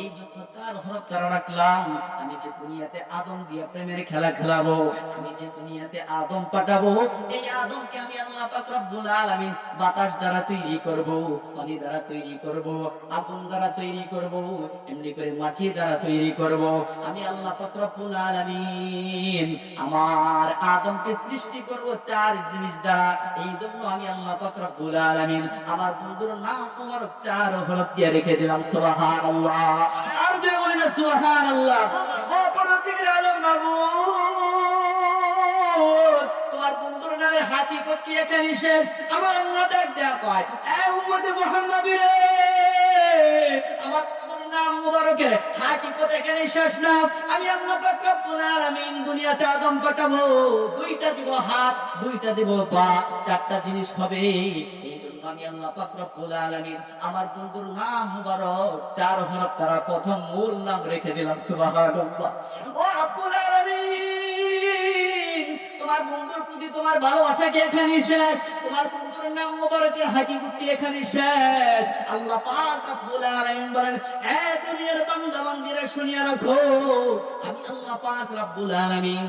এই জন্য চার রাখলাম, আমি যে দুনিয়াতে আদম দিয়ে প্রেমের খেলা খেলাবো, আমি যে দুনিয়াতে আদম পাঠাবো, এই আদমকে আমি আল্লাহ পাক রব্বুল আলামিন বাতাস দ্বারা তৈরি করব পানি দ্বারা তৈরি করব, আগুন দ্বারা তৈরি করব, এমনি করে মাটি দ্বারা তৈরি করব। আমি আল্লাহ পাক রব্বুল আলামিন আমার আদমকে সৃষ্টি করব চার জিনিস দ্বারা। এই জন্য আমি আল্লাহ পাক রব্বুল আলামিন আমার বন্ধুর নাম তোমার চার হরফ দিয়ে রেখে দিলাম, সুবহানাল্লাহ। আর যে বলি না সুবহানাল্লাহ। ও আলম পক্ষী এখানে শেষ। আল্লাহ না। আমি আল্লাহ পাক রব্বুল আলামিন দুনিয়াতে আদম পাঠাবো দুইটা দিব হাত, দুইটা দিব পা, চারটা জিনিস হবে আমি আল্লাহ পাক রব্বুল আলামিন, আমার বন্ধুর নাম মুবারক চার হরফ তারা প্রথম মূল নাম রেখে দিলাম, সুবহানাল্লাহ। ও রব্বুল আলামিন, তোমার বন্ধুর প্রতি তোমার ভালোবাসা কি এখানে শেষ? তোমার বন্ধুর নাম মোবারকের হাকিকুটি এখানে শেষ। আল্লাহ পাক রব্বুল আলামিন বলেন, এ দুনিয়ার বান্দা বান্দিরা শুনিয়া রাখো। আমি আল্লাহ পাক রব্বুল আলামিন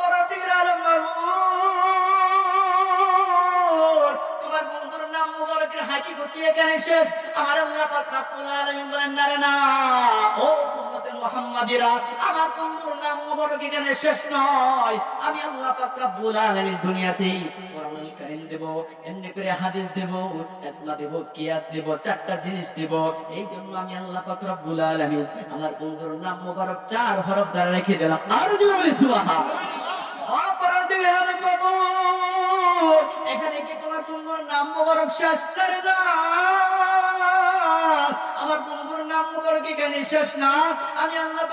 হাকিকত এখানে শেষ। আমার আল্লাহ পাক রব্বুল আলামিন বলেন, না রে, না। ও উম্মতে মুহাম্মাদিরা, আমার নাম মুবারক এখানে শেষ নয়। আমি আল্লাহ পাক রব্বুল আলামিন দুনিয়াতে কোরআনুল কারীম দেব, এমনি করে হাদিস দেব দেব, কিয়াস দেব, চারটা জিনিস দেব। এই জন্য আমি আল্লাহ পাক রব্বুল আলামিন আমার নাম মুবারক চার হরফ দ্বারা রেখে দিলাম। আর যদি বলি, সুবহানাল্লাহ। মোবারক শেষ আমার বন্ধুর নাম মোবারক, এখানে শেষ না। আমি আল্লাহ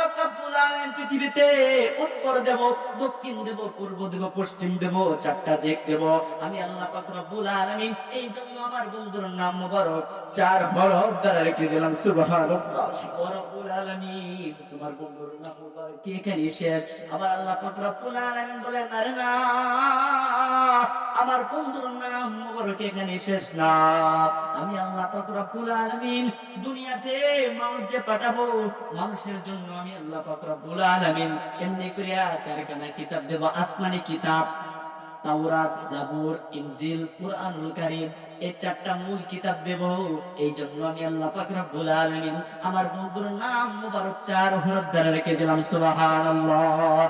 পৃথিবীতে উত্তর দেব, দক্ষিণ দেব, পূর্ব দেব, পশ্চিম দেব, চারটা দিক দেব। আমি আল্লাহ এই জন্য আমার বন্ধুর নাম মোবারক চার হরফ দ্বারা রেখে দিলাম বন্ধুর নাম শেষ। আল্লাহ না, আমার বন্ধুর নাম এই জন্য আমি আল্লাহ আলামিন আমার বন্ধুর নাম মুবারক চার হরফ দ্বারা রেখে দিলাম, সুবহানাল্লাহ।